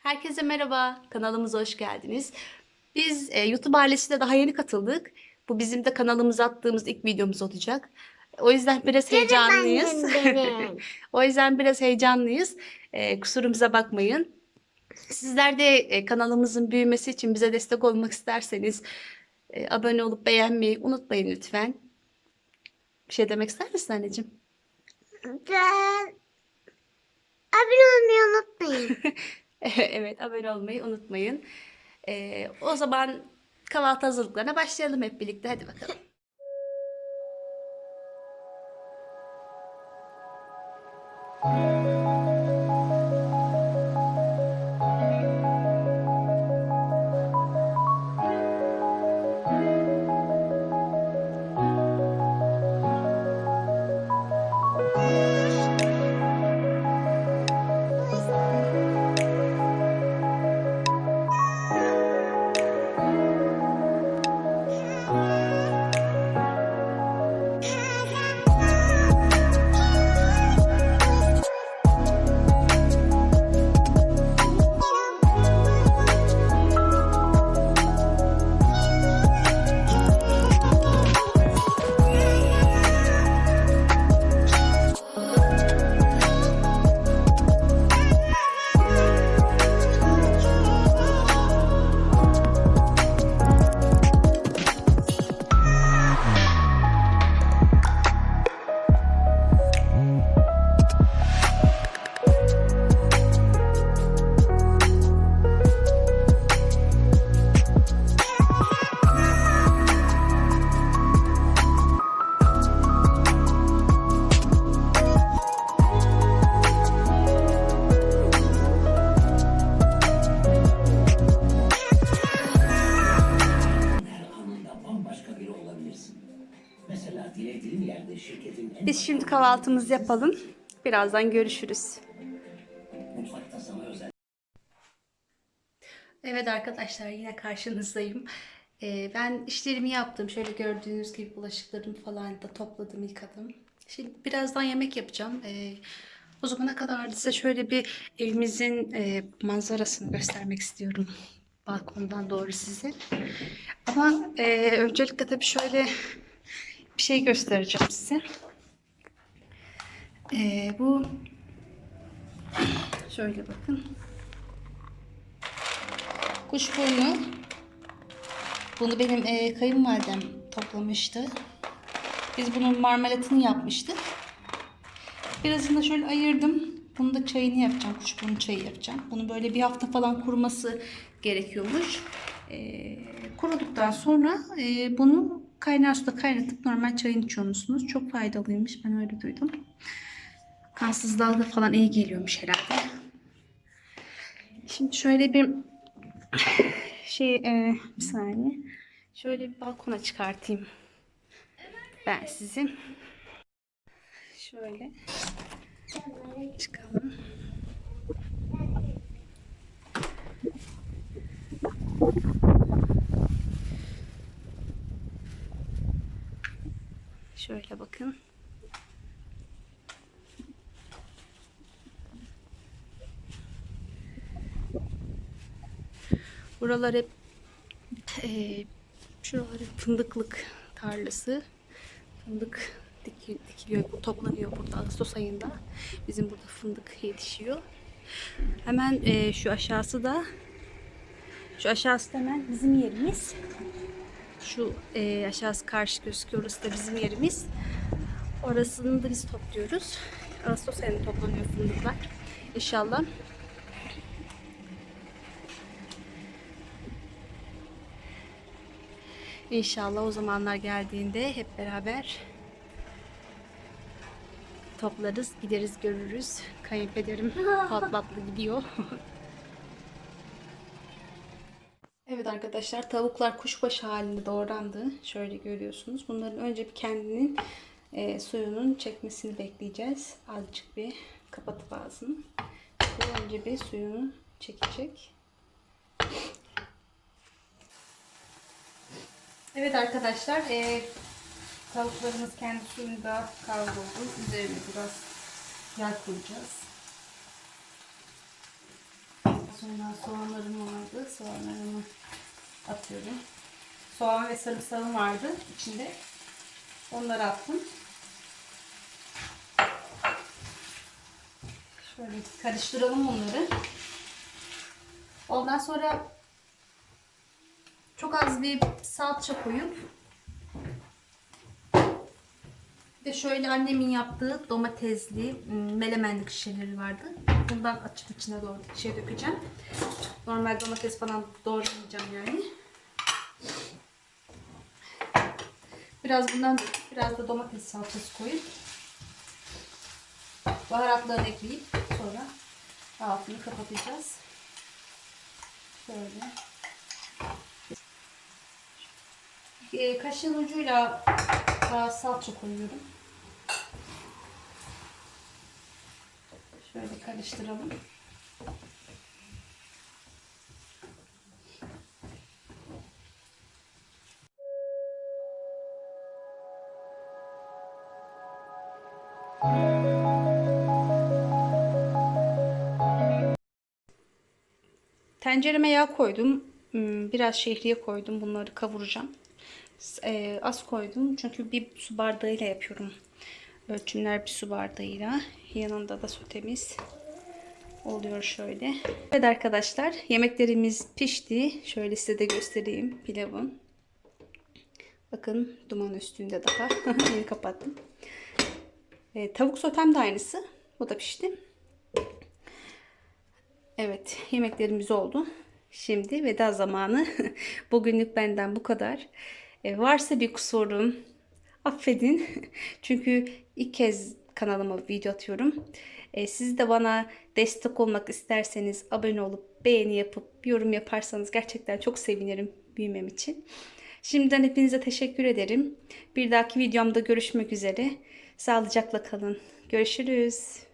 Herkese merhaba, kanalımıza hoş geldiniz. Biz e, YouTube ailesine daha yeni katıldık. Bu bizim de kanalımıza attığımız ilk videomuz olacak. O yüzden biraz heyecanlıyız. O yüzden biraz heyecanlıyız. E, kusurumuza bakmayın. Sizler de e, kanalımızın büyümesi için bize destek olmak isterseniz e, abone olup beğenmeyi unutmayın lütfen. Bir şey demek ister misin anneciğim? Ben abone olmayı unutmayın. evet, abone olmayı unutmayın. E, o zaman kahvaltı hazırlıklarına başlayalım hep birlikte. Hadi bakalım. her Şimdi kahvaltımızı yapalım. Birazdan görüşürüz. Evet arkadaşlar yine karşınızdayım. Ee, ben işlerimi yaptım. Şöyle gördüğünüz gibi bulaşıklarımı falan da topladım, yıkadım. Şimdi birazdan yemek yapacağım. Ee, o zamana kadar da size şöyle bir evimizin e, manzarasını göstermek istiyorum. Balkondan doğru size. Ama e, öncelikle tabii şöyle bir şey göstereceğim size. Ee, bu şöyle bakın. Kuşburnu. Bunu benim e, kayınvalidem toplamıştı. Biz bunun marmelatını yapmıştık. Birazını da şöyle ayırdım. Bunu da çayını yapacağım. Kuşburnu çayı yapacağım. Bunu böyle bir hafta falan kuruması gerekiyormuş. E, kuruduktan sonra e, bunu kaynar suda kaynatıp normal çayını içiyormuşsunuz. Çok faydalıymış. Ben öyle duydum. Kansızlığa da falan iyi geliyormuş herhalde. Şimdi şöyle bir şey e, bir saniye. Şöyle bir balkona çıkartayım. Ben sizin. Şöyle çıkalım. Şöyle bakın. Buralar hep eee şuralar hep fındıklık tarlası. Fındık diki- dikiliyor, toplanıyor burada Ağustos ayında. Bizim burada fındık yetişiyor. Hemen eee, şu aşağısı da şu aşağısı da hemen bizim yerimiz. Şu eee, aşağısı karşı gözüküyor. Orası da bizim yerimiz. Orasını da biz topluyoruz. Ağustos ayında toplanıyor fındıklar. İnşallah İnşallah o zamanlar geldiğinde hep beraber toplarız, gideriz, görürüz. Kayınpederim patlatlı gidiyor. evet arkadaşlar tavuklar kuşbaşı halinde doğrandı. Şöyle görüyorsunuz. Bunların önce bir kendinin e, suyunun çekmesini bekleyeceğiz. Azıcık bir kapatıp ağzını. Bu önce bir suyunu çekecek. Evet arkadaşlar, e, tavuklarımız kendi suyunda kavruldu. Üzerine biraz yağ koyacağız. sonra soğanlarım vardı. Soğanlarımı atıyorum. Soğan ve sarımsağım vardı içinde. Onları attım. Şöyle karıştıralım onları. Ondan sonra çok az bir salça koyup bir de şöyle annemin yaptığı domatesli ım, melemenlik şişeleri vardı. Bundan açıp içine doğru şey dökeceğim. Normal domates falan doğramayacağım yani. Biraz bundan biraz da domates salçası koyup baharatlarını ekleyip sonra altını kapatacağız. Şöyle. E, kaşığın ucuyla biraz salça koyuyorum. Şöyle karıştıralım. Tencereme yağ koydum. Hmm, Biraz şehriye koydum. Bunları kavuracağım. E, az koydum. Çünkü bir su bardağıyla yapıyorum. Ölçümler bir su bardağıyla. Yanında da sotemiz oluyor şöyle. Evet arkadaşlar yemeklerimiz pişti. Şöyle size de göstereyim pilavın. Bakın duman üstünde daha. Yeni kapattım. E, tavuk sotem de aynısı. Bu da pişti. Evet, yemeklerimiz oldu. Şimdi veda zamanı. Bugünlük benden bu kadar. E, varsa bir kusurum affedin. Çünkü ilk kez kanalıma video atıyorum. E, siz de bana destek olmak isterseniz abone olup beğeni yapıp yorum yaparsanız gerçekten çok sevinirim büyümem için. Şimdiden hepinize teşekkür ederim. Bir dahaki videomda görüşmek üzere. Sağlıcakla kalın. Görüşürüz.